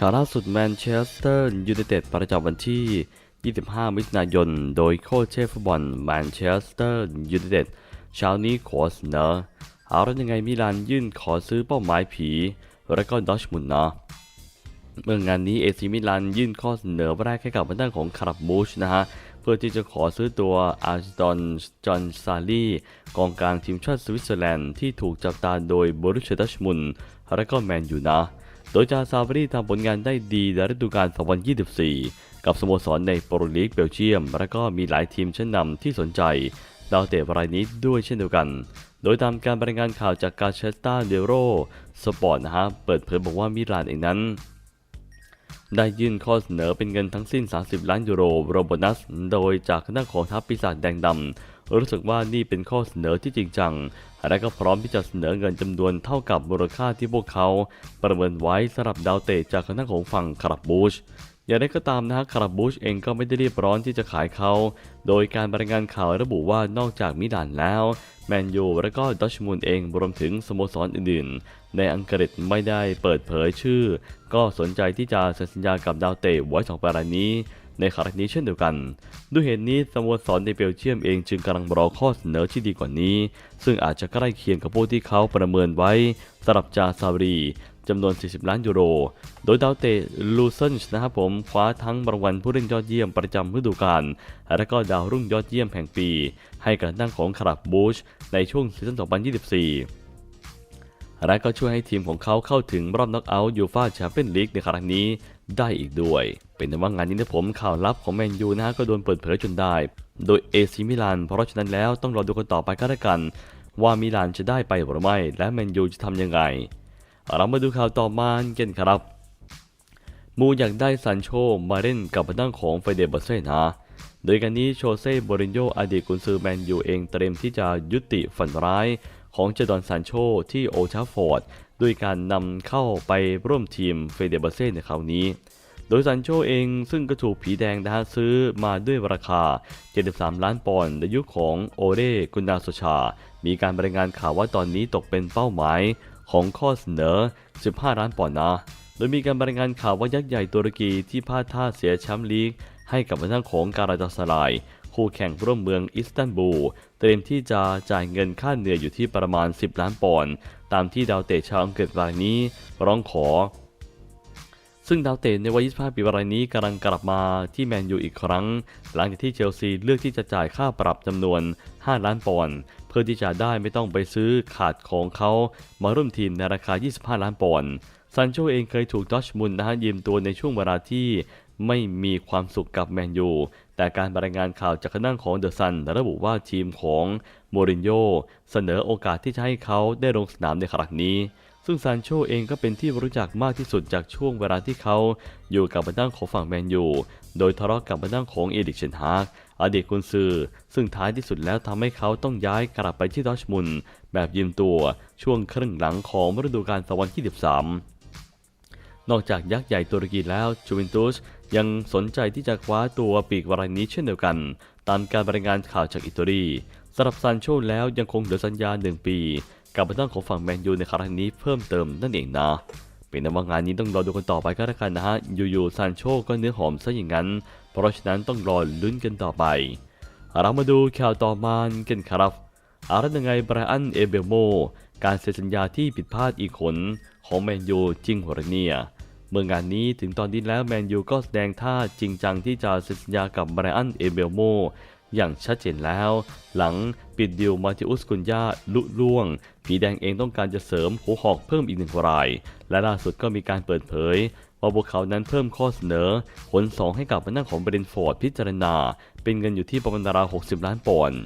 ข่าวล่าสุดแมนเชสเตอร์ยูไนเต็ดประจำวันที่ 25 มิถุนายน โดยโค้ชเชฟฟุตบอลแมนเชสเตอร์ยูไนเต็ดเช้านี้ขอเสนอเอาแล้วยังไงมิลานยื่นขอซื้อเป้าหมายผี แล้วก็ดอชมุนเนาะเมื่องานนี้เอซิมิลานยื่นข้อเสนอแรกให้กับทางด้านของคารับบูชนะฮะเพื่อที่จะขอซื้อตัวอาร์ดอนจอห์นซาลีกองกลางทีมชาติสวิตเซอร์แลนด์ที่ถูกจับตาโดยบรุเชดัชมุนและก็แมนยูนะ ดยจาซาบรีทำผลงานได้ดีในฤดูกาล 2024 กับสโมสรในโปรลีกเบลเยียม และก็มีหลายทีมชั้นนำที่สนใจ ดาวเตะรายนี้ด้วยเช่นเดียวกัน โดยตามการรายงานข่าวจากกาเชตตาเดโรสปอร์ตนะฮะเปิดเผยบอกว่ามิลานเองนั้น ได้ยื่นข้อเสนอเป็นเงินทั้งสิ้น 30 ล้านยูโรโรโบนัส โดยจากคณะของทัพปีศาจแดงดำรู้สึกว่านี่เป็นข้อเสนอที่จริงจัง และก็พร้อมที่จะเสนอเงินจำนวนเท่ากับมูลค่าที่พวกเขาประเมินไว้สำหรับดาวเตะจากคณะของฝั่งคาราบูชอย่างไรก็ตามนะฮะคาราบูชเองก็ไม่ได้รีบร้อนที่จะขายเขา โดยการบรายงานข่าวระบุว่านอกจากมิลานแล้ว แมนยูและก็ดอชมูนเองรวมถึงสโมสรอื่นๆ ในอังกฤษไม่ได้เปิดเผยชื่อ ก็สนใจที่จะเซ็นสัญญากับดาวเตะไว้สองรายนี้ ในครั้งนี้เช่นเดียวกัน ด้วยเหตุนี้สโมสรในเบลเยียมเองจึงกำลังรอข้อเสนอที่ดีกว่านี้ ซึ่งอาจจะใกล้เคียงกับพวกที่เขาประเมินไว้สำหรับจาซารีจำนวน 40 ล้านยูโร โดยดาวเตะลูเซนส์นะครับผมคว้าทั้งรางวัลผู้เล่นยอดเยี่ยมประจำฤดูกาล และก็ดาวรุ่งยอดเยี่ยมแห่งปี ให้กับทางของคาราบบูชในช่วงซีซั่น 2024 และก็ช่วยให้ทีมของเขาเข้าถึงรอบน็อกเอาท์ยูฟาแชมเปี้ยนลีกในครั้งนี้ได้อีกด้วย เป็นแต่ว่างานนี้นะผมข่าวลับของแมนยูนะฮะก็โดนเปิดเผยจนได้ โดยเอซิมิลาน เพราะฉะนั้นแล้วต้องรอดูกันต่อไปก็แล้วกัน ว่ามิลานจะได้ไปหรือไม่และแมนยูจะทำยังไง เรามาดูข่าวต่อมากันครับ มูอยากได้ซันโชมาเล่นกับทางของไฟเดบเซ่นะโดยการนี้โชเซ่ โบรินโญอดีตกุนซือแมนยูเองเตรียมที่จะยุติฝันร้าย ของเจดอนซานโชที่โอลด์แทราฟฟอร์ดด้วยการนำเข้าไปร่วมทีมเฟเดเบอเซ่ในคราวนี้ โดยซันโชเองซึ่งก็ถูกผีแดงนะฮะซื้อมาด้วยราคา 73 ล้านปอนด์ในยุคของโอเรกุนนาโซชา มีการรายงานข่าวว่าตอนนี้ตกเป็นเป้าหมายของข้อเสนอ 15 ล้านปอนด์นะ โดยมีการรายงานข่าวว่ายักษ์ใหญ่ตุรกีที่พลาดท่าเสียแชมป์ลีกให้กับทางของการาตาสลาย คู่แข่งร่วมเมืองอิสตันบูล เตรียมที่จะจ่ายเงินค่าเหนื่อยอยู่ที่ประมาณ 10 ล้านปอนด์ตามที่ดาวเตะชาวอังกฤษรายนี้ร้องขอ ซึ่งดาวเตะในวัย 25 ปีรายนี้กำลังกลับมาที่แมนยูอีกครั้ง หลังจากที่เชลซีเลือกที่จะจ่ายค่าปรับจำนวน 5 ล้านปอนด์เพื่อที่จะได้ไม่ต้องไปซื้อขาดของเขามาร่วมทีมในราคา 25 ล้านปอนด์ซันโชเองเคยถูกดอชมุนนะฮะยืมตัวในช่วงเวลาที่ ไม่มีความสุขกับแมนยู แต่การรายงานข่าวจากคณะของเดอะซันระบุว่าทีมของโมรินโญ่เสนอโอกาสที่จะให้เขาได้ลงสนามในครั้งนี้ ซึ่งซานโชเองก็เป็นที่รู้จักมากที่สุดจากช่วงเวลาที่เขาอยู่กับบันดังของฝั่งแมนยู โดยทะเลาะกับบันดังของเอดิกเชนฮากอดีตกุนซือ ซึ่งท้ายที่สุดแล้วทำให้เขาต้องย้ายกลับไปที่ดอชมุนแบบยืมตัวช่วงครึ่งหลังของฤดูกาล2023 นอกจากยักษ์ใหญ่ตุรกีแล้วจูเวนตุสยังสนใจที่จะคว้าตัวปีกวรายนี้เช่นเดียวกัน ตามการรายงานข่าวจากอิตาลีสำหรับซานโชแล้วยังคงเหลือสัญญา1ปี กับทางของฝั่งแมนยูในครั้งนี้เพิ่มเติมนั่นเองนะเป็นนว่างานนี้ต้องรอดูกันต่อไปก็แล้วกันนะฮะอยู่ๆซานโชก็เนื้อหอมซะอย่างนั้น เพราะฉะนั้นต้องรอลุ้นกันต่อไป เรามาดูข่าวต่อมากันครับอารันยังไงไบรอันเอเบลโม การเซ็นสัญญาที่ผิดพลาดอีกคนของแมนยูจริงหรือเนี่ย เมื่องานนี้ถึงตอนนี้แล้วแมนยูก็แสดงท่าจริงจังที่จะเซ็นสัญญากับไบรอันเอเบลโมอย่างชัดเจนแล้ว หลังปิดดิวมาติอุสกุนยาลุล่วงผีแดงเองต้องการจะเสริมหัวหอกเพิ่มอีกหนึ่งราย และล่าสุดก็มีการเปิดเผยว่าพวกเขานั้นเพิ่มข้อเสนอขนสองให้กับพนักของเบรนฟอร์ดพิจารณา เป็นเงินอยู่ที่ประมาณราว60 ล้านปอนด์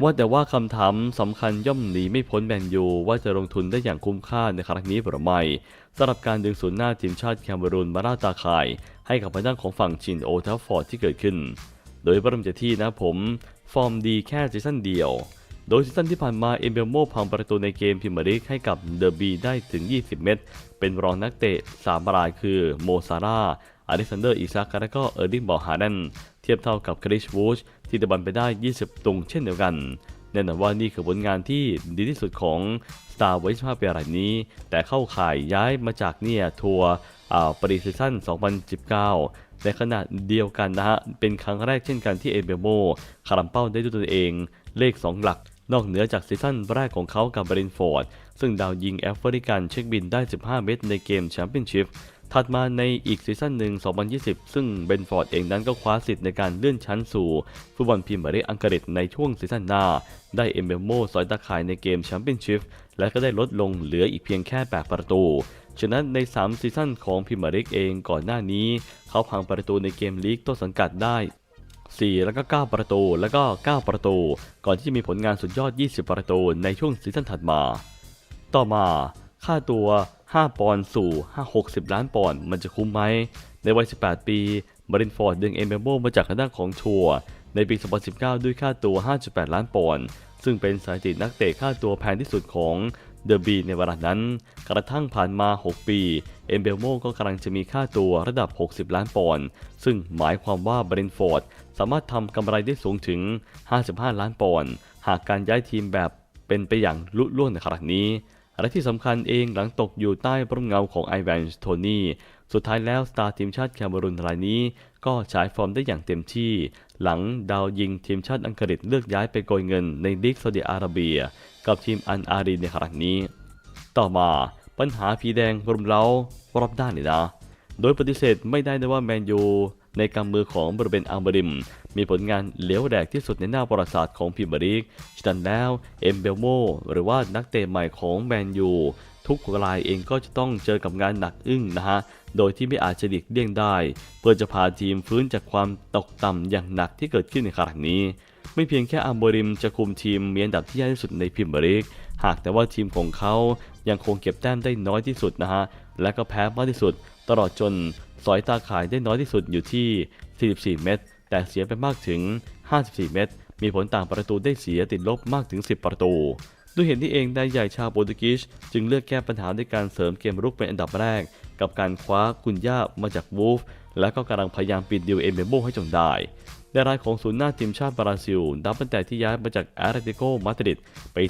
ว่าแต่ว่าคำถามสำคัญย่อมหนีไม่พ้นแมนยูว่าจะลงทุนได้อย่างคุ้มค่าในครั้งนี้หรือไม่สำหรับการดึงศูนย์หน้าทีมชาติแคเมรูนมาล่าตาข่าย ให้กับพนักของฝั่งชินโอทัฟฟอร์ดที่เกิดขึ้น โดยเริ่มจากที่นะผมฟอร์มดีแค่ซีซั่นเดียว โดยซีซั่นที่ผ่านมาเอเบลโมพังประตูในเกมพรีเมียร์ลีกให้กับเดอร์บีได้ถึง 20 เม็ดเป็นรองนักเตะ3รายคือโมซาร่าอเล็กซานเดอร์อิซักและก็เออร์ลิงบอลฮาร์เดนเทียบเท่ากับคริสวูช ที่ตะบันไปได้ 20ตุงเช่นเดียวกันแน่นอนว่านี่คือผลงานที่ดีที่สุดของ Star Wars 5ปีรายนี้ แต่เข้าข่ายย้ายมาจากเนี่ยทัวร์อ่าปริซีซั่น 2019 ในขณะเดียวกันนะฮะ เป็นครั้งแรกเช่นกันที่เอเบโมคารัมเป้าได้ด้วยตัวเองเลข 2 หลัก นอกเหนือจากซีซั่นแรกของเขากับบรินฟอร์ด ซึ่งดาวยิงแอฟริกันเช็คบินได้ 15 เม็ดในเกมแชมเปี้ยนชิพ ถัดมาในอีกซีซั่นหนึ่ง 2020 ซึ่งเบนฟอร์ดเองนั้นก็คว้าสิทธิ์ในการเลื่อนชั้นสู่ฟุตบอลพรีเมียร์ลีกอังกฤษในช่วงซีซั่นหน้า ได้เอมเบโมสอยตาข่ายในเกมแชมเปี้ยนชิพและก็ได้ลดลงเหลืออีกเพียงแค่ 8 ประตู ฉะนั้นใน 3 ซีซั่นของพรีเมียร์ลีกเองก่อนหน้านี้ เขาพังประตูในเกมลีกต้นสังกัดได้ 4 แล้วก็ 9 ประตู แล้วก็ 9 ประตู ก่อนที่จะมีผลงานสุดยอด 20 ประตูในช่วงซีซั่นถัดมา ต่อมา ค่าตัว 5 ปอนด์สู่ 560 ล้านปอนด์มันจะคุ้มไหม ในวัย 18 ปีมารินฟอร์ดดึงเอมเบโมมาจากทางด้านของชัวร์ในปี 2019 ด้วยค่าตัว 5.8 ล้านปอนด์ ซึ่งเป็นสถิตินักเตะค่าตัวแพงที่สุดของเดอะบีในเวลานั้น กระทั่งผ่านมา 6 ปี เอมเบลโมก็กำลังจะมีค่าตัวระดับ 60 ล้านปอนด์ ซึ่งหมายความว่าบรินฟอร์ดสามารถทำกำไรได้สูงถึง 55 ล้านปอนด์ หากการย้ายทีมแบบเป็นไปอย่างลุล่วงในขณะนี้ และที่สำคัญเองหลังตกอยู่ใต้ร่มเงาของไอแวนโทนี่ สุดท้ายแล้วสตาร์ทีมชาติแคเมรูนรายนี้ ก็ฉายฟอร์มได้อย่างเต็มที่ หลังดาวยิงทีมชาติอังกฤษเลือกย้ายไปโกยเงินในลีกซาอุดิอาระเบีย กับทีมอันอารีในครั้งนี้ ต่อมาปัญหาผีแดงรุมเร้ารอบด้านเลยนะ โดยปฏิเสธไม่ได้นะว่าแมนยูในกำมือของบริเบนอัลบริม มีผลงานเหลวแดกที่สุดในหน้าประวัติศาสตร์ของพรีเมียร์ลีกฉะนั้นแล้วเอ็มเบลโมหรือว่านักเตะใหม่ของแมนยูทุกรายเองก็จะต้องเจอกับงานหนักอึ้งนะฮะ โดยที่ไม่อาจจะหลีกเลี่ยงได้ เพื่อจะพาทีมฟื้นจากความตกต่ำอย่างหนักที่เกิดขึ้นในครั้งนี้ ไม่เพียงแค่อัมโบริมจะคุมทีมมีอันดับที่แย่ที่สุดในพรีเมียร์ลีกหากแต่ว่าทีมของเขายังคงเก็บแต้มได้น้อยที่สุดนะฮะ และก็แพ้มากที่สุด ตลอดจนสอยตาข่ายได้น้อยที่สุดอยู่ที่ 44 เม็ด แต่เสียไปมากถึง 54 เม็ด มีผลต่างประตูได้เสียติดลบมากถึง 10 ประตู ด้วยเหตุนี้เองนายใหญ่ชาวโปรตุเกสจึงเลือกแก้ปัญหาด้วยการเสริมเกมรุกเป็นอันดับแรก กับการคว้ากุนย่ามาจากวูฟ และก็กำลังพยายามปิดดิวเอเมโบให้จงได้ในรายของศูนย์หน้าทีมชาติบราซิลนับตั้งแต่ที่ย้ายมาจากแอตเลติโกมาดริดปี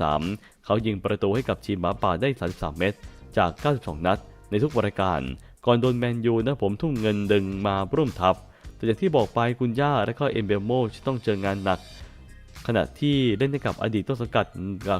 2023 เขายิงประตูให้กับทีมหมาป่าได้ 33 เม็ดจาก 92 นัด ในทุกรายการ ก่อนโดนแมนยูนะผมทุ่มเงินดึงมาร่วมทัพ แต่อย่างที่บอกไปกุนย่าและก็เอมเบลโมจะต้องเจองานหนัก ขณะที่เล่นให้กับอดีตต้นสังกัด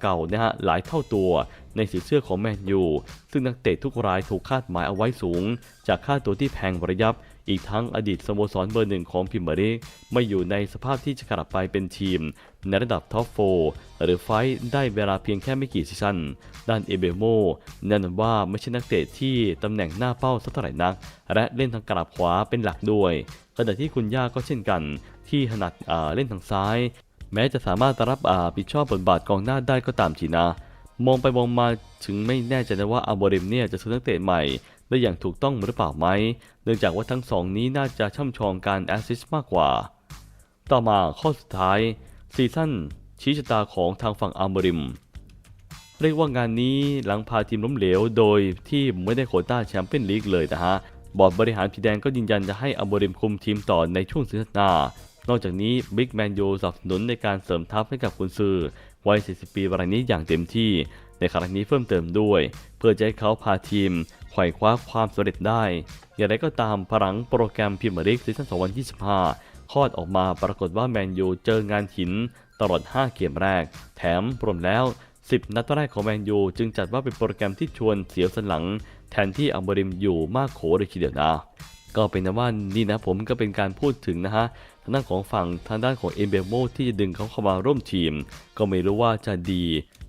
เก่านะฮะหลายเท่าตัวในสีเสื้อของแมนยูซึ่งนักเตะทุกรายถูกคาดหมายเอาไว้สูง จากค่าตัวที่แพงระยับ อีกทั้งอดีตสโมสรเบอร์หนึ่งของพิมเมอร์ลีกไม่อยู่ในสภาพที่จะกลับไปเป็นทีม ในระดับท็อปโฟหรือไฟท์ได้เวลาเพียงแค่ไม่กี่ซีซั่น ด้านเอเบโมแน่นอนว่าไม่ใช่นักเตะที่ตำแหน่งหน้าเป้าสักเท่าไหร่นัก และเล่นทางกลับขวาเป็นหลักด้วยขณะที่คุณย่าก็เช่นกัน ที่ถนัดเล่นทางซ้าย แม้จะสามารถรับอาผิดชอบบทบาทกองหน้าได้ก็ตามทีนะมองไปมองมาถึงไม่แน่ใจนะว่าอัลโบริมเนี่ยจะซื้อนักเตะใหม่ ได้อย่างถูกต้องหรือเปล่าไหม เนื่องจากว่าทั้งสองนี้น่าจะช่ำชองการแอสซิสมากกว่า ต่อมาข้อสุดท้ายซีซั่นชี้ชะตาของทางฝั่งอัลโบริม เรียกว่างานนี้หลังพาทีมล้มเหลวโดยที่ไม่ได้โคต้าแชมเปี้ยนลีกเลยนะฮะ บอร์ดบริหารผีแดงก็ยืนยันจะให้อัลโบริมคุมทีมต่อในช่วงซีซั่นหน้านอกจากนี้บิ๊กแมนยูสนับสนุนในการเสริมทัพให้กับกุนซือวัย 40 ปีรายนี้อย่างเต็มที่ ในครั้งนี้เพิ่มเติมด้วย เพื่อจะให้เขาพาทีมไขว่คว้าความสำเร็จได้ อย่างไรก็ตามพลังโปรแกรมพรีเมียร์ลีกซีซั่น2025 คลอดออกมาปรากฏว่าแมนยูเจองานหินตลอด 5 เกมแรก แถมรวมแล้ว 10 นัดแรกของแมนยูจึงจัดว่าเป็นโปรแกรมที่ชวนเสียวสันหลัง แทนที่อัมบริมอยู่มากโขเลยทีเดียวนะก็เป็นนะว่านี่นะผมก็เป็นการพูดถึงนะฮะทางด้านของฝั่งทางด้านของเอมเบโมที่จะดึงเขาเข้ามาร่วมทีม ก็ไม่รู้ว่าจะดี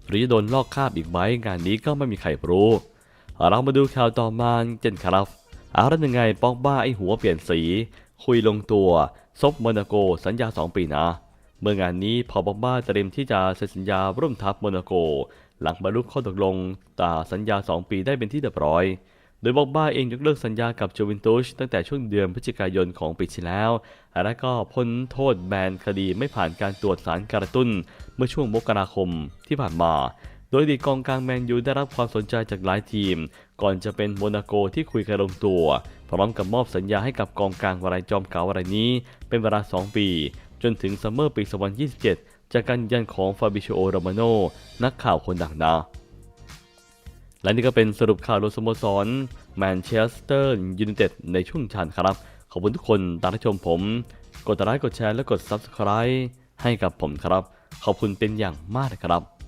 หรือจะโดนลอกคาบอีกไหมงานนี้ก็ไม่มีใครรู้ เรามาดูข่าวต่อมาเจนครับอาร์ยังไงปอกบ้าไอหัวเปลี่ยนสี คุยลงตัวซบมอนาโกสัญญา 2 ปีนะ เมื่องานนี้พอบอกบ้าเตรียมที่จะเซ็นสัญญาร่วมทัพมอนาโก หลังบรรลุข้อตกลงตาสัญญา 2 ปีได้เป็นที่เรียบร้อย โดยบอกบ้าเองยกเลิกสัญญากับโจูเวนตุสตั้งแต่ช่วงเดือนพฤศจิกายนของปีที่แล้ว และก็พ้นโทษแบนคดีไม่ผ่านการตรวจสารการะตุ้น เมื่อช่วงมกราคมที่ผ่านมา โดยดีกองกลางแมนยูได้รับความสนใจจากหลายทีม ก่อนจะเป็นโมนาโกที่คุยกันลงตัว พร้อมกับมอบสัญญาให้กับกองกลางวารายจอมเก่าวารายนี้ เป็นเวลา 2 ปี จนถึงซัมเมอร์ปี 2027 จากการยืนยันของฟาบิโชโอโรมาโนนักข่าวคนดังนะ และนี่ก็เป็นสรุปข่าวรวมสโมสรแมนเชสเตอร์ยูไนเต็ดในช่วงชันครับ ขอบคุณทุกคนตามที่ชมผม กดไลค์กดแชร์และกด Subscribe ให้กับผมครับ ขอบคุณเป็นอย่างมากนะครับ